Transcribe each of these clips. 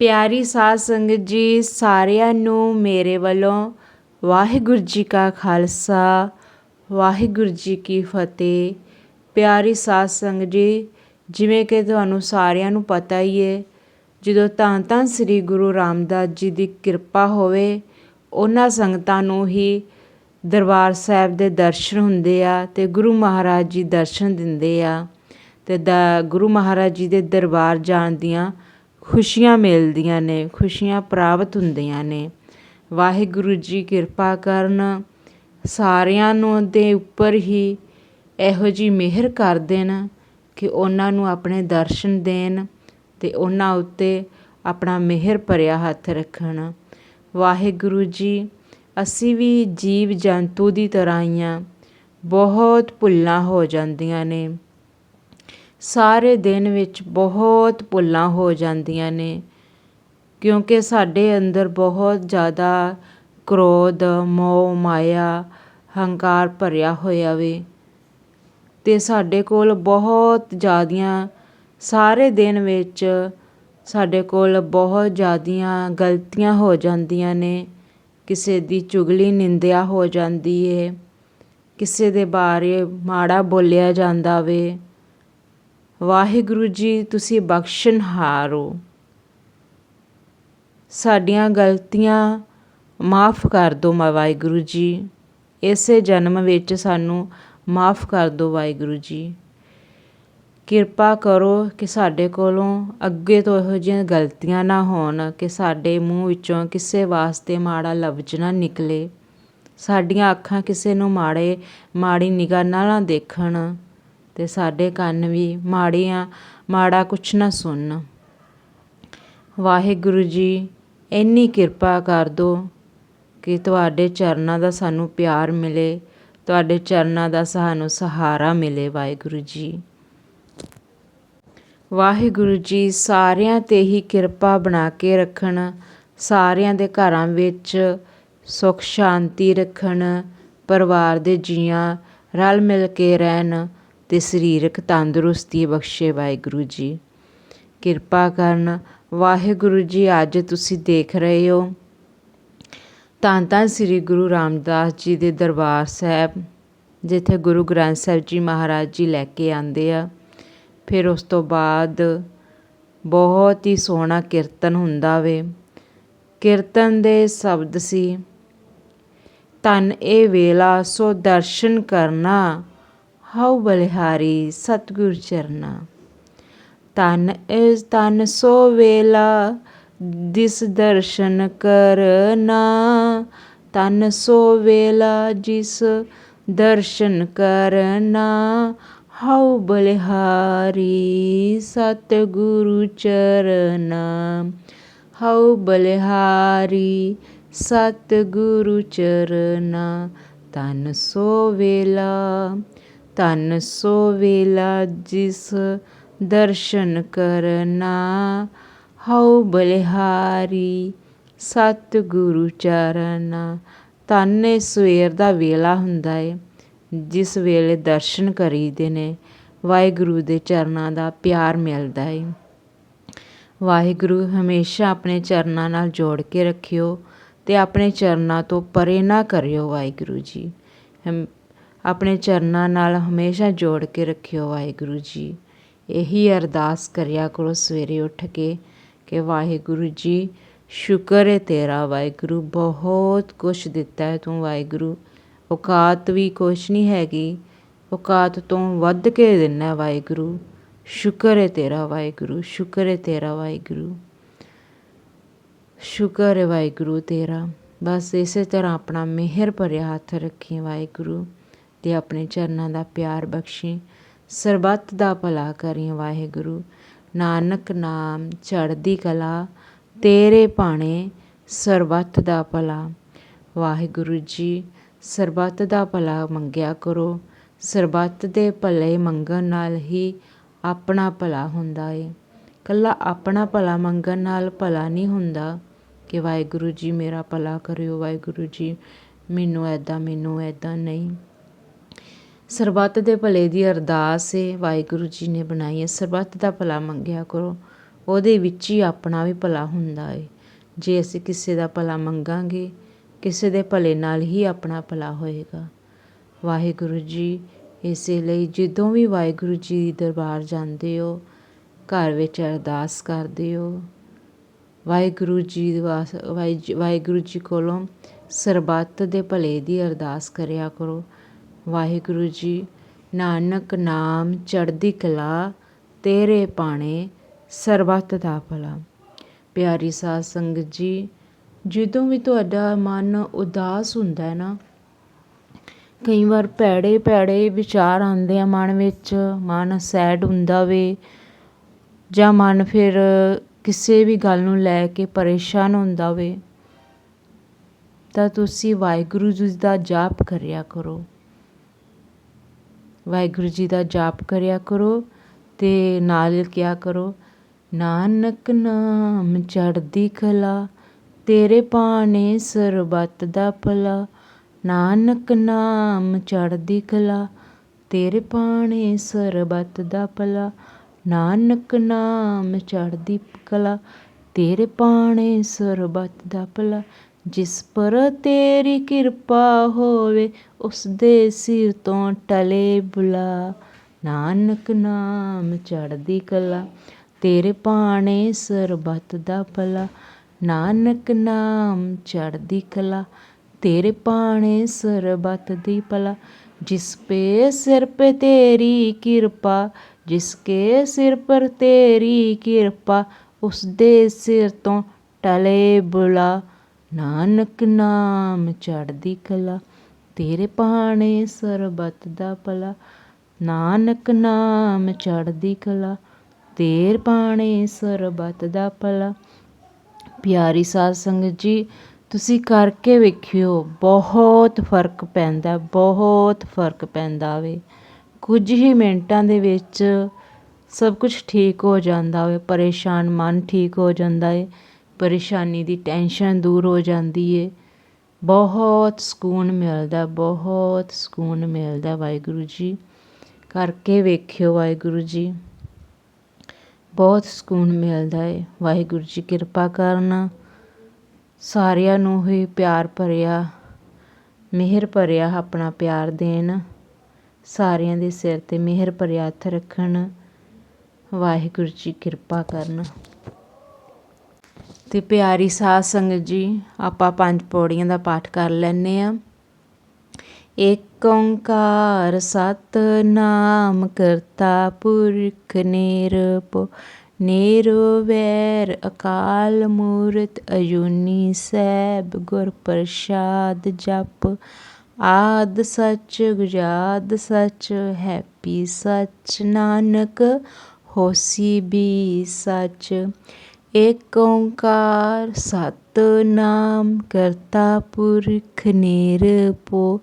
ਪਿਆਰੀ ਸਾਧ ਸੰਗਤ ਜੀ, ਸਾਰਿਆਂ ਨੂੰ ਮੇਰੇ ਵੱਲੋਂ ਵਾਹਿਗੁਰੂ ਜੀ ਕਾ ਖਾਲਸਾ, ਵਾਹਿਗੁਰੂ ਜੀ ਕੀ ਫਤਿਹ। ਪਿਆਰੀ ਸਾਧ ਸੰਗਤ ਜੀ, ਜਿਵੇਂ ਕਿ ਤੁਹਾਨੂੰ ਸਾਰਿਆਂ ਨੂੰ ਪਤਾ ਹੀ ਹੈ ਜਦੋਂ ਤਾਂ ਧੰਨ ਸ੍ਰੀ ਗੁਰੂ ਰਾਮਦਾਸ ਜੀ ਦੀ ਕਿਰਪਾ ਹੋਵੇ, ਉਹਨਾਂ ਸੰਗਤਾਂ ਨੂੰ ਹੀ ਦਰਬਾਰ ਸਾਹਿਬ ਦੇ ਦਰਸ਼ਨ ਹੁੰਦੇ ਆ ਤੇ ਗੁਰੂ ਮਹਾਰਾਜ ਜੀ ਦਰਸ਼ਨ ਦਿੰਦੇ ਆ। ਤੇ ਦਾ, ਗੁਰੂ ਮਹਾਰਾਜ ਜੀ ਦੇ ਦਰਬਾਰ ਜਾਣ ਦੀਆਂ ਖੁਸ਼ੀਆਂ ਮਿਲਦੀਆਂ ਨੇ, ਖੁਸ਼ੀਆਂ ਪ੍ਰਾਪਤ ਹੁੰਦੀਆਂ ਨੇ। ਵਾਹਿਗੁਰੂ ਜੀ ਕਿਰਪਾ ਕਰਨ, ਸਾਰਿਆਂ ਨੂੰ ਦੇ ਉੱਪਰ ਹੀ ਇਹੋ ਜਿਹੀ ਮਿਹਰ ਕਰ ਦੇਣ ਕਿ ਉਹਨਾਂ ਨੂੰ ਆਪਣੇ ਦਰਸ਼ਨ ਦੇਣ ਅਤੇ ਉਹਨਾਂ ਉੱਤੇ ਆਪਣਾ ਮਿਹਰ ਭਰਿਆ ਹੱਥ ਰੱਖਣ। ਵਾਹਿਗੁਰੂ ਜੀ, ਅਸੀਂ ਵੀ ਜੀਵ ਜੰਤੂ ਦੀ ਤਰ੍ਹਾਂ ਹੀ ਹਾਂ। ਬਹੁਤ ਭੁੱਲਾਂ ਹੋ ਜਾਂਦੀਆਂ ਨੇ। ਸਾਰੇ ਦਿਨ ਵਿੱਚ ਬਹੁਤ ਭੁੱਲਾਂ ਹੋ ਜਾਂਦੀਆਂ ਨੇ, ਕਿਉਂਕਿ ਸਾਡੇ ਅੰਦਰ ਬਹੁਤ ਜ਼ਿਆਦਾ ਕ੍ਰੋਧ, ਮੋਹ, ਮਾਇਆ, ਹੰਕਾਰ ਭਰਿਆ ਹੋਇਆ ਵੇ। ਅਤੇ ਸਾਡੇ ਕੋਲ ਬਹੁਤ ਜ਼ਿਆਦੀਆਂ, ਸਾਰੇ ਦਿਨ ਵਿੱਚ ਸਾਡੇ ਕੋਲ ਬਹੁਤ ਜ਼ਿਆਦੀਆਂ ਗਲਤੀਆਂ ਹੋ ਜਾਂਦੀਆਂ ਨੇ। ਕਿਸੇ ਦੀ ਚੁਗਲੀ ਨਿੰਦਿਆ ਹੋ ਜਾਂਦੀ ਹੈ ਕਿਸੇ ਦੇ ਬਾਰੇ ਮਾੜਾ ਬੋਲਿਆ ਜਾਂਦਾ ਵੇ। ਵਾਹਿਗੁਰੂ ਜੀ, ਤੁਸੀਂ ਬਖਸ਼ਣਹਾਰ ਹੋ ਸਾਡੀਆਂ ਗਲਤੀਆਂ ਮਾਫ ਕਰ ਦਿਓ ਮਾ ਵਾਹਿਗੁਰੂ ਜੀ। ਇਸੇ ਜਨਮ ਵਿੱਚ ਸਾਨੂੰ ਮਾਫ ਕਰ ਦਿਓ ਵਾਹਿਗੁਰੂ ਜੀ। ਕਿਰਪਾ ਕਰੋ ਕਿ ਸਾਡੇ ਕੋਲੋਂ ਅੱਗੇ ਤੋਂ ਇਹੋ ਜਿਹੀਆਂ ਗਲਤੀਆਂ ਨਾ ਹੋਣ, ਕਿ ਸਾਡੇ ਮੂੰਹ ਵਿੱਚੋਂ ਕਿਸੇ ਵਾਸਤੇ ਮਾੜਾ ਲਫ਼ਜ਼ ਨਾ ਨਿਕਲੇ। ਸਾਡੀਆਂ ਅੱਖਾਂ ਕਿਸੇ ਨੂੰ ਮਾੜੇ, ਮਾੜੀ ਨਿਗਾਹ ਨਾਲ ਨਾ ਦੇਖਣ। ਤੇ ਸਾਡੇ ਕੰਨ ਵੀ ਮਾੜੀਆਂ, ਮਾੜਾ ਕੁਛ ਨਾ ਸੁਣਨ। ਵਾਹਿਗੁਰੂ ਜੀ, ਇੰਨੀ ਕਿਰਪਾ ਕਰ ਦਿਓ ਕਿ ਤੁਹਾਡੇ ਚਰਨਾਂ ਦਾ ਸਾਨੂੰ ਪਿਆਰ ਮਿਲੇ, ਤੁਹਾਡੇ ਚਰਨਾਂ ਦਾ ਸਾਨੂੰ ਸਹਾਰਾ ਮਿਲੇ ਵਾਹਿਗੁਰੂ ਜੀ। ਵਾਹਿਗੁਰੂ ਜੀ, ਸਾਰਿਆਂ ਤੇ ਹੀ ਕਿਰਪਾ ਬਣਾ ਕੇ ਰੱਖਣ, ਸਾਰਿਆਂ ਦੇ ਘਰਾਂ ਵਿੱਚ ਸੁੱਖ ਸ਼ਾਂਤੀ ਰੱਖਣ, ਪਰਿਵਾਰ ਦੇ ਜੀਆਂ ਰਲ ਮਿਲ ਕੇ ਰਹਿਣ ਤੇ ਸਰੀਰਕ ਤੰਦਰੁਸਤੀ ਬਖਸ਼ੇ ਵਾਹਿਗੁਰੂ ਜੀ। ਕਿਰਪਾ ਕਰਨ। ਵਾਹਿਗੁਰੂ ਜੀ, ਅੱਜ ਤੁਸੀਂ ਦੇਖ ਰਹੇ ਹੋ ਤਾਂ ਤਾਂ ਸ੍ਰੀ ਗੁਰੂ ਰਾਮਦਾਸ ਜੀ ਦੇ ਦਰਬਾਰ ਸਾਹਿਬ, ਜਿੱਥੇ ਗੁਰੂ ਗ੍ਰੰਥ ਸਾਹਿਬ ਜੀ ਮਹਾਰਾਜ ਜੀ ਲੈ ਕੇ ਆਂਦੇ ਆ। ਫਿਰ ਉਸ ਤੋਂ ਬਾਅਦ ਬਹੁਤ ਹੀ ਸੋਹਣਾ ਕੀਰਤਨ ਹੁੰਦਾ ਵੇ। ਕੀਰਤਨ ਦੇ ਸ਼ਬਦ ਸੀ ਤਨ ਇਹ ਵੇਲਾ ਸੋ ਦਰਸ਼ਨ ਕਰਨਾ ਹਉ ਬਲਿਹਾਰੀ ਸਤਗੁਰ ਚਰਨਾ। ਤਨ ਇਸ ਤਨ ਸੋ ਵੇਲਾ ਦਿਸ ਦਰਸ਼ਨ ਕਰਨਾ। ਤਨ ਸੋ ਵੇਲਾ ਜਿਸ ਦਰਸ਼ਨ ਕਰਨਾ। ਹਉ ਬਲਿਹਾਰੀ ਸਤਿਗੁਰੂ ਚਰਨਾ। ਹਉ ਬਲਿਹਾਰੀ ਸਤਿਗੁਰੂ ਚਰਨਾ। ਤਨ ਸੋ ਵੇਲਾ ਤਨ ਸੋ ਵੇਲਾ ਜਿਸ ਦਰਸ਼ਨ ਕਰਨਾ, ਹਉ ਬਲਿਹਾਰੀ ਸਤਿਗੁਰੂ ਚਰਨਾ। ਤਨ ਸਵੇਰ ਦਾ ਵੇਲਾ ਹੁੰਦਾ ਏ, ਜਿਸ ਵੇਲੇ ਦਰਸ਼ਨ ਕਰੀਦੇ ਨੇ, ਵਾਹਿਗੁਰੂ ਦੇ ਚਰਨਾਂ ਦਾ ਪਿਆਰ ਮਿਲਦਾ ਏ। ਵਾਹਿਗੁਰੂ, ਹਮੇਸ਼ਾ ਆਪਣੇ ਚਰਨਾਂ ਨਾਲ ਜੋੜ ਕੇ ਰੱਖਿਓ ਤੇ ਆਪਣੇ ਚਰਨਾਂ ਤੋਂ ਪਰੇ ਨਾ ਕਰਿਓ ਵਾਹਿਗੁਰੂ ਜੀ। ਆਪਣੇ ਚਰਨਾਂ ਨਾਲ ਹਮੇਸ਼ਾ ਜੋੜ ਕੇ ਰੱਖਿਓ ਵਾਹਿਗੁਰੂ ਜੀ। ਇਹੀ ਅਰਦਾਸ ਕਰਿਆ ਕਰੋ ਸਵੇਰੇ ਉੱਠ ਕੇ ਕਿ ਵਾਹਿਗੁਰੂ ਜੀ, ਸ਼ੁਕਰ ਹੈ ਤੇਰਾ ਵਾਹਿਗੁਰੂ, ਬਹੁਤ ਕੁਛ ਦਿੱਤਾ ਹੈ ਤੂੰ ਵਾਹਿਗੁਰੂ। ਔਕਾਤ ਵੀ ਕੁਛ ਨਹੀਂ ਹੈਗੀ, ਔਕਾਤ ਤੋਂ ਵੱਧ ਕੇ ਦਿੰਨਾ ਵਾਹਿਗੁਰੂ। ਸ਼ੁਕਰ ਹੈ ਤੇਰਾ ਵਾਹਿਗੁਰੂ, ਸ਼ੁਕਰ ਹੈ ਤੇਰਾ ਵਾਹਿਗੁਰੂ। ਸ਼ੁਕਰ ਹੈ ਵਾਹਿਗੁਰੂ ਤੇਰਾ। ਬਸ ਇਸੇ ਤਰ੍ਹਾਂ ਆਪਣਾ ਮਿਹਰ ਭਰਿਆ ਹੱਥ ਰੱਖੀ ਵਾਹਿਗੁਰੂ। ਤੇ ਆਪਣੇ ਚਰਨਾਂ ਦਾ ਪਿਆਰ ਬਖਸ਼ੀ। ਸਰਬੱਤ ਦਾ ਭਲਾ ਕਰੀ ਵਾਹਿਗੁਰੂ। ਨਾਨਕ ਨਾਮ ਚੜ੍ਹਦੀ ਕਲਾ, ਤੇਰੇ ਭਾਣੇ ਸਰਬੱਤ ਦਾ ਭਲਾ। ਵਾਹਿਗੁਰੂ ਜੀ, ਸਰਬੱਤ ਦਾ ਭਲਾ ਮੰਗਿਆ ਕਰੋ। ਸਰਬੱਤ ਦੇ ਭਲੇ ਮੰਗਣ ਨਾਲ ਹੀ ਆਪਣਾ ਭਲਾ ਹੁੰਦਾ ਏ। ਕੱਲਾ ਆਪਣਾ ਭਲਾ ਮੰਗਣ ਨਾਲ ਭਲਾ ਨਹੀਂ ਹੁੰਦਾ ਕਿ ਵਾਹਿਗੁਰੂ ਜੀ ਮੇਰਾ ਭਲਾ ਕਰਿਓ। ਵਾਹਿਗੁਰੂ ਜੀ, ਮੈਨੂੰ ਐਦਾਂ ਮੈਨੂੰ ਐਦਾਂ ਨਹੀਂ। ਸਰਬੱਤ ਦੇ ਭਲੇ ਦੀ ਅਰਦਾਸ ਏ, ਵਾਹਿਗੁਰੂ ਜੀ ਨੇ ਬਣਾਈ ਹੈ ਸਰਬੱਤ ਦਾ ਭਲਾ ਮੰਗਿਆ ਕਰੋ, ਉਹਦੇ ਵਿੱਚ ਹੀ ਆਪਣਾ ਵੀ ਭਲਾ ਹੁੰਦਾ ਏ। ਜੇ ਅਸੀਂ ਕਿਸੇ ਦਾ ਭਲਾ ਮੰਗਾਂਗੇ, ਕਿਸੇ ਦੇ ਭਲੇ ਨਾਲ ਹੀ ਆਪਣਾ ਭਲਾ ਹੋਏਗਾ। ਵਾਹਿਗੁਰੂ ਜੀ, ਇਸੇ ਲਈ ਜਦੋਂ ਵੀ ਵਾਹਿਗੁਰੂ ਜੀ ਦੇ ਦਰਬਾਰ ਜਾਂਦੇ ਹੋ, ਘਰ ਵਿੱਚ ਅਰਦਾਸ ਕਰਦੇ ਹੋ, ਵਾਹਿਗੁਰੂ ਜੀ ਵਾਸ ਵਾਹਿਗੁਰੂ ਜੀ ਕੋਲੋਂ ਸਰਬੱਤ ਦੇ ਭਲੇ ਦੀ ਅਰਦਾਸ ਕਰਿਆ ਕਰੋ। ਵਾਹਿਗੁਰੂ ਜੀ, ਨਾਨਕ ਨਾਮ ਚੜ੍ਹਦੀ ਕਲਾ, ਤੇਰੇ ਪਾਣੇ ਸਰਬੱਤ ਦਾ ਭਲਾ। ਪਿਆਰੀ ਸਾਧ ਸੰਗਤ ਜੀ, ਜਦੋਂ ਵੀ ਤੁਹਾਡਾ ਮਨ ਉਦਾਸ ਹੁੰਦਾ ਹੈ ਨਾ, ਕਈ ਵਾਰ ਭੈੜੇ ਭੈੜੇ ਵਿਚਾਰ ਆਉਂਦੇ ਆ ਮਨ ਵਿੱਚ, ਮਨ ਸੈਡ ਹੁੰਦਾ ਵੇ, ਜਾਂ ਮਨ ਫਿਰ ਕਿਸੇ ਵੀ ਗੱਲ ਨੂੰ ਲੈ ਕੇ ਪਰੇਸ਼ਾਨ ਹੁੰਦਾ ਵੇ, ਤਾਂ ਤੁਸੀਂ ਵਾਹਿਗੁਰੂ ਜੀ ਦਾ ਜਾਪ ਕਰਿਆ ਕਰੋ। ਵਾਹਿਗੁਰੂ ਜੀ ਦਾ ਜਾਪ ਕਰਿਆ ਕਰੋ ਤੇ ਨਾਲ ਕਿਹਾ ਕਰੋ, ਨਾਨਕ ਨਾਮ ਚੜ੍ਹਦੀ ਕਲਾ, ਤੇਰੇ ਪਾਣੇ ਸਰਬੱਤ ਦਾ ਭਲਾ, ਨਾਨਕ ਨਾਮ ਚੜ੍ਹਦੀ ਕਲਾ, ਤੇਰੇ ਪਾਣੇ ਸਰਬੱਤ ਦਾ ਭਲਾ, ਨਾਨਕ ਨਾਮ ਚੜ੍ਹਦੀ ਕਲਾ, ਤੇਰੇ ਪਾਣੇ ਸਰਬੱਤ ਦਾ ਭਲਾ, ਜਿਸ ਪਰ ਤੇਰੀ ਕਿਰਪਾ ਹੋਵੇ ਉਸਦੇ ਸਿਰ ਤੋਂ ਟਲੇ ਬੁਲਾ। ਨਾਨਕ ਨਾਮ ਚੜ੍ਹਦੀ ਕਲਾ, ਤੇਰੇ ਭਾਣੇ ਸਰਬੱਤ ਦਾ ਭਲਾ। ਨਾਨਕ ਨਾਮ ਚੜ੍ਹਦੀ ਕਲਾ, ਤੇਰੇ ਭਾਣੇ ਸਰਬੱਤ ਦੀ ਭਲਾ। ਜਿਸ ਪੇ ਸਿਰ ਪੇ ਤੇਰੀ ਕਿਰਪਾ ਜਿਸਕੇ ਸਿਰ ਪਰ ਤੇਰੀ ਕਿਰਪਾ ਉਸ ਦੇ ਸਿਰ ਤੋਂ ਟਲੇ ਬੁਲਾ। ਨਾਨਕ ਨਾਮ ਚੜ੍ਹਦੀ ਕਲਾ ਤੇਰੇ ਪਾਣੇ ਸਰਬੱਤ ਦਾ ਭਲਾ, ਨਾਨਕ ਨਾਮ ਚੜ੍ਹਦੀ ਕਲਾ, ਤੇਰ ਪਾਣੇ ਸਰਬੱਤ ਦਾ ਭਲਾ। ਪਿਆਰੀ ਸਾਧ ਸੰਗਤ ਜੀ, ਤੁਸੀਂ ਕਰਕੇ ਵੇਖਿਓ, ਬਹੁਤ ਫ਼ਰਕ ਪੈਂਦਾ, ਬਹੁਤ ਫ਼ਰਕ ਪੈਂਦਾ ਵੇ। ਕੁਝ ਹੀ ਮਿੰਟਾਂ ਦੇ ਵਿੱਚ ਸਭ ਕੁਝ ਠੀਕ ਹੋ ਜਾਂਦਾ ਵੇ, ਪਰੇਸ਼ਾਨ ਮਨ ਠੀਕ ਹੋ ਜਾਂਦਾ ਏ, ਪਰੇਸ਼ਾਨੀ ਦੀ ਟੈਨਸ਼ਨ ਦੂਰ ਹੋ ਜਾਂਦੀ ਏ। ਬਹੁਤ ਸਕੂਨ ਮਿਲਦਾ, ਬਹੁਤ ਸਕੂਨ ਮਿਲਦਾ ਵਾਹਿਗੁਰੂ ਜੀ। ਕਰਕੇ ਵੇਖਿਓ ਵਾਹਿਗੁਰੂ ਜੀ। ਬਹੁਤ ਸਕੂਨ ਮਿਲਦਾ ਏ ਵਾਹਿਗੁਰੂ ਜੀ, ਕਿਰਪਾ ਕਰਨ ਸਾਰਿਆਂ ਨੂੰ ਹੀ ਪਿਆਰ ਭਰਿਆ, ਮਿਹਰ ਭਰਿਆ ਆਪਣਾ ਪਿਆਰ ਦੇਣ, ਸਾਰਿਆਂ ਦੇ ਸਿਰ ਤੇ ਮਿਹਰ ਭਰਿਆ ਹੱਥ ਰੱਖਣ। ਵਾਹਿਗੁਰੂ ਜੀ, ਕਿਰਪਾ ਕਰਨ। ਤੇ ਪਿਆਰੀ ਸਾਧ ਸੰਗਤ ਜੀ, ਆਪਾਂ ਪੰਜ ਪੌੜੀਆਂ ਦਾ ਪਾਠ ਕਰ ਲੈਨੇ ਆ ਏਕ ਓੰਕਾਰ ਸਤਨਾਮ ਕਰਤਾ ਪੁਰਖ ਨਿਰਭਉ ਨਿਰਵੈਰ ਅਕਾਲ ਮੂਰਤ ਅਜੂਨੀ ਸੈਬ ਗੁਰ ਪ੍ਰਸਾਦ ਜਪ, ਆਦ ਸੱਚ ਗੁਜਾਦ ਸੱਚ, ਹੈਪੀ ਸੱਚ ਨਾਨਕ, ਹੋਸੀ ਵੀ ਸੱਚ। ਏਕ ਓੰਕਾਰ ਸਤਨਾਮ ਕਰਤਾ ਪੁਰਖ ਨਿਰਭਉ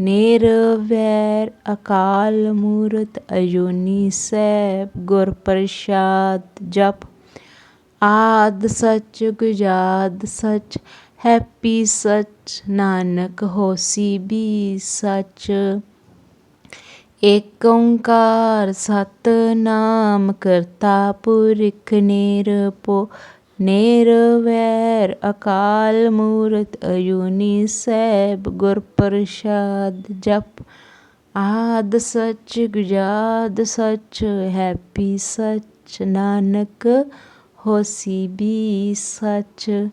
ਨਿਰਵੈਰ ਅਕਾਲ ਮੂਰਤ ਅਜੂਨੀ ਸੈਬ ਗੁਰ ਪ੍ਰਸਾਦ ਜਪ। ਆਦ ਸੱਚ, ਗੁਜਾਦ ਸਚ, ਹੈਪੀ ਸੱਚ, ਨਾਨਕ ਹੋਸੀ ਬੀ ਸੱਚ। ਏਕ ਓੰਕਾਰ ਸਤਨਾਮ ਕਰਤਾ ਪੁਰਖ ਨਿਰਭਉ, ਨਿਰਵੈਰ ਅਕਾਲ ਮੂਰਤ ਅਜੂਨੀ ਸੈਬ ਗੁਰ ਪ੍ਰਸਾਦ ਜਪ। ਆਦ ਸੱਚ ਗੁਜਾਦ ਸੱਚ, ਹੈਪੀ ਸੱਚ, ਨਾਨਕ ਹੋਸੀ ਵੀ ਸੱਚ।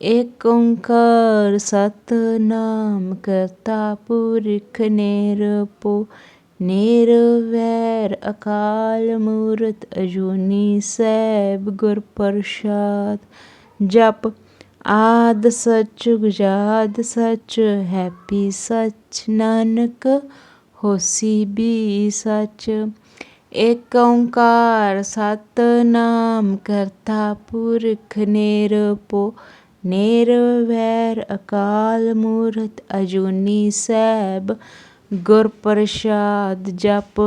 ਏਕ ਓੰਕਾਰ ਸਤਨਾਮ ਕਰਤਾ ਪੁਰਖ ਨਿਰਭਉ ਨਿਰਵੈਰ ਅਕਾਲ ਮੂਰਤ ਅਜੂਨੀ ਸੈਬ ਗੁਰ ਪ੍ਰਸਾਦ, ਜਪ ਆਦ ਸੱਚ ਗੁਜਾਦ ਸੱਚ, ਹੈਪੀ ਸੱਚ ਨਾਨਕ ਹੋਸੀ ਵੀ ਸੱਚ। ਏਕ ਓੰਕਾਰ ਸਤਨਾਮ ਕਰਤਾ ਪੁਰਖ ਨਿਰਭਉ, ਨਿਰਵੈਰ ਅਕਾਲ ਮੂਰਤ ਅਜੂਨੀ ਸੈਬ ਗੁਰ ਪ੍ਰਸਾਦ ਜਪ।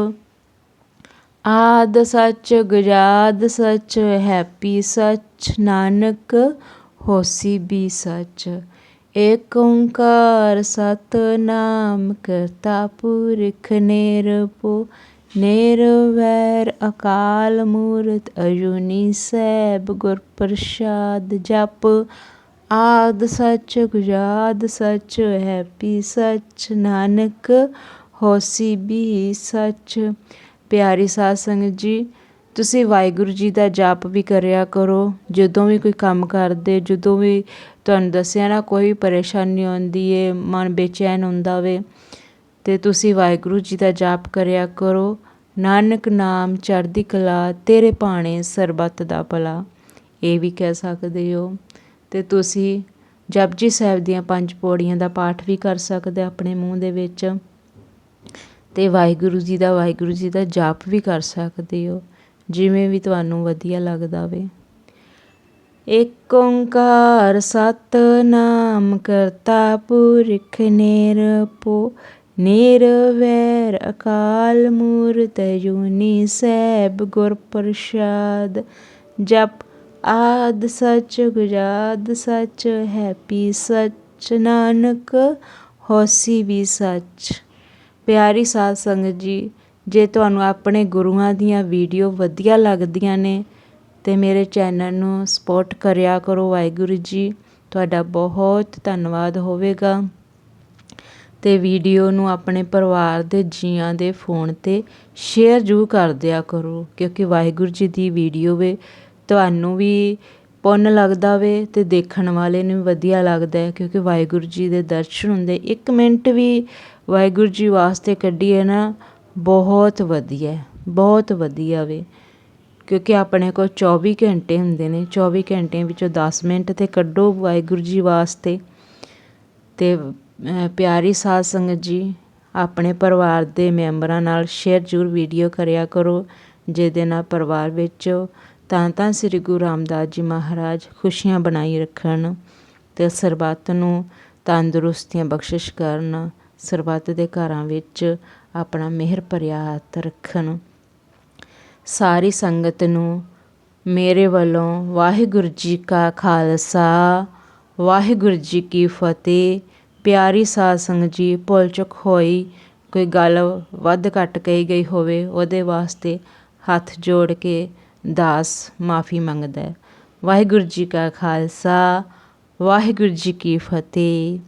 ਆਦ ਸੱਚ, ਗੁਜਾਦ ਸੱਚ, ਹੈਪੀ ਸੱਚ, ਨਾਨਕ ਹੋਸੀ ਵੀ ਸੱਚ। ਏਕ ਓੰਕਾਰ ਸਤਨਾਮ ਕਰਤਾ ਪੁਰਖ ਨਿਰਭਉ। ਨਿਰਵੈਰ ਅਕਾਲ ਮੂਰਤ ਅਜੂਨੀ ਸੈਭ ਗੁਰ ਪ੍ਰਸਾਦ ਜਪ। ਆਦ ਸੱਚ, ਗੁਜਾਦ ਸੱਚ, ਹੈਪੀ ਸੱਚ, ਨਾਨਕ ਹੋਸੀ ਵੀ ਸੱਚ। ਪਿਆਰੀ ਸਾਧ ਸੰਗਤ ਜੀ, ਤੁਸੀਂ ਵਾਹਿਗੁਰੂ ਜੀ ਦਾ ਜਾਪ ਵੀ ਕਰਿਆ ਕਰੋ। ਜਦੋਂ ਵੀ ਕੋਈ ਕੰਮ ਕਰਦੇ, ਜਦੋਂ ਵੀ ਤੁਹਾਨੂੰ ਦੱਸਿਆ ਨਾ ਕੋਈ ਪਰੇਸ਼ਾਨੀ ਆਉਂਦੀ ਏ, ਮਨ ਬੇਚੈਨ ਹੁੰਦਾ ਵੇ, ਤੇ ਤੁਸੀਂ ਵਾਹਿਗੁਰੂ ਜੀ ਦਾ ਜਾਪ ਕਰਿਆ ਕਰੋ। ਨਾਨਕ ਨਾਮ ਚੜ੍ਹਦੀ ਕਲਾ, ਤੇਰੇ ਭਾਣੇ ਸਰਬੱਤ ਦਾ ਭਲਾ। ਇਹ ਵੀ ਕਹਿ ਸਕਦੇ ਹੋ। ਅਤੇ ਤੁਸੀਂ ਜਪਜੀ ਸਾਹਿਬ ਦੀਆਂ ਪੰਜ ਪੌੜੀਆਂ ਦਾ ਪਾਠ ਵੀ ਕਰ ਸਕਦੇ ਆਪਣੇ ਮੂੰਹ ਦੇ ਵਿੱਚ। ਅਤੇ ਵਾਹਿਗੁਰੂ ਜੀ ਦਾ, ਵਾਹਿਗੁਰੂ ਜੀ ਦਾ ਜਾਪ ਵੀ ਕਰ ਸਕਦੇ ਹੋ, ਜਿਵੇਂ ਵੀ ਤੁਹਾਨੂੰ ਵਧੀਆ ਲੱਗਦਾ ਵੇ ਏਕ ਓੰਕਾਰ ਸਤਨਾਮ ਕਰਤਾ ਪੁਰਖ ਨਿਰਭਉ, ਨਿਰਵੈਰ ਅਕਾਲ ਮੂਰਤ ਜੁਨੀ ਸੈਭ ਗੁਰ ਪ੍ਰਸਾਦ ਜਪ ਆਦਿ ਸੱਚ ਗੁਜਾਦ ਸੱਚ, ਹੈਪੀ ਸੱਚ, ਨਾਨਕ ਹੋਸੀ ਵੀ ਸੱਚ। ਪਿਆਰੀ ਸਾਧ ਸੰਗਤ ਜੀ, ਜੇ ਤੁਹਾਨੂੰ ਆਪਣੇ ਗੁਰੂਆਂ ਦੀਆਂ ਵੀਡੀਓ ਵਧੀਆ ਲੱਗਦੀਆਂ ਨੇ, ਤੇ ਮੇਰੇ ਚੈਨਲ ਨੂੰ ਸਪੋਰਟ ਕਰਿਆ ਕਰੋ ਵਾਹਿਗੁਰੂ ਜੀ। ਤੁਹਾਡਾ ਬਹੁਤ ਧੰਨਵਾਦ ਹੋਵੇਗਾ। ਤੇ ਵੀਡੀਓ ਨੂੰ ਆਪਣੇ ਪਰਿਵਾਰ ਦੇ ਜੀਆਂ ਦੇ ਫੋਨ ਤੇ ਸ਼ੇਅਰ ਜ਼ਰੂਰ ਕਰ ਦਿਆ ਕਰੋ, ਕਿਉਂਕਿ ਵਾਹਿਗੁਰੂ ਜੀ ਦੀ ਵੀਡੀਓ ਵੇ ਤੁਹਾਨੂੰ ਵੀ ਪੁੰਨ ਲੱਗਦਾ ਵੇ ਅਤੇ ਦੇਖਣ ਵਾਲੇ ਨੂੰ ਵੀ ਵਧੀਆ ਲੱਗਦਾ ਕਿਉਂਕਿ ਵਾਹਿਗੁਰੂ ਜੀ ਦੇ ਦਰਸ਼ਨ ਹੁੰਦੇ। ਇੱਕ ਮਿੰਟ ਵੀ ਵਾਹਿਗੁਰੂ ਜੀ ਵਾਸਤੇ ਕੱਢੀਏ ਨਾ, ਬਹੁਤ ਵਧੀਆ ਬਹੁਤ ਵਧੀਆ ਵੇ। ਕਿਉਂਕਿ ਆਪਣੇ ਕੋਲ 24 ਘੰਟੇ ਹੁੰਦੇ ਨੇ 24 ਘੰਟਿਆਂ ਵਿੱਚੋਂ ਦਸ ਮਿੰਟ ਤੇ ਕੱਢੋ ਵਾਹਿਗੁਰੂ ਜੀ ਵਾਸਤੇ। ਅਤੇ ਪਿਆਰੀ ਸਾਧ ਸੰਗਤ ਜੀ, ਆਪਣੇ ਪਰਿਵਾਰ ਦੇ ਮੈਂਬਰਾਂ ਨਾਲ ਸ਼ੇਅਰ ਜ਼ਰੂਰ ਵੀਡੀਓ ਕਰਿਆ ਕਰੋ, ਜਿਹਦੇ ਨਾਲ ਪਰਿਵਾਰ ਵਿੱਚ ਤਾਂ ਤਾਂ ਸ੍ਰੀ ਗੁਰੂ ਰਾਮਦਾਸ ਜੀ ਮਹਾਰਾਜ ਖੁਸ਼ੀਆਂ ਬਣਾਈ ਰੱਖਣ ਅਤੇ ਸਰਬੱਤ ਨੂੰ ਤੰਦਰੁਸਤੀਆਂ ਬਖਸ਼ਿਸ਼ ਕਰਨ, ਸਰਬੱਤ ਦੇ ਘਰਾਂ ਵਿੱਚ ਆਪਣਾ ਮਿਹਰ ਭਰਿਆ ਹੱਥ ਰੱਖਣ। ਸਾਰੀ ਸੰਗਤ ਨੂੰ ਮੇਰੇ ਵੱਲੋਂ ਵਾਹਿਗੁਰੂ ਜੀ ਕਾ ਖਾਲਸਾ, ਵਾਹਿਗੁਰੂ ਜੀ ਕੀ ਫਤਿਹ। ਪਿਆਰੀ ਸਾਧ ਸੰਗਤ ਜੀ, ਭੁੱਲ ਚੁੱਕ ਹੋਈ ਕੋਈ ਗੱਲ ਵੱਧ ਘੱਟ ਕਹੀ ਗਈ ਹੋਵੇ, ਉਹਦੇ ਵਾਸਤੇ ਹੱਥ ਜੋੜ ਕੇ ਦਾਸ ਮਾਫੀ ਮੰਗਦਾ ਵਾਹਿਗੁਰੂ ਜੀ ਕਾ ਖਾਲਸਾ ਵਾਹਿਗੁਰੂ ਜੀ ਕੀ ਫਤਿਹ।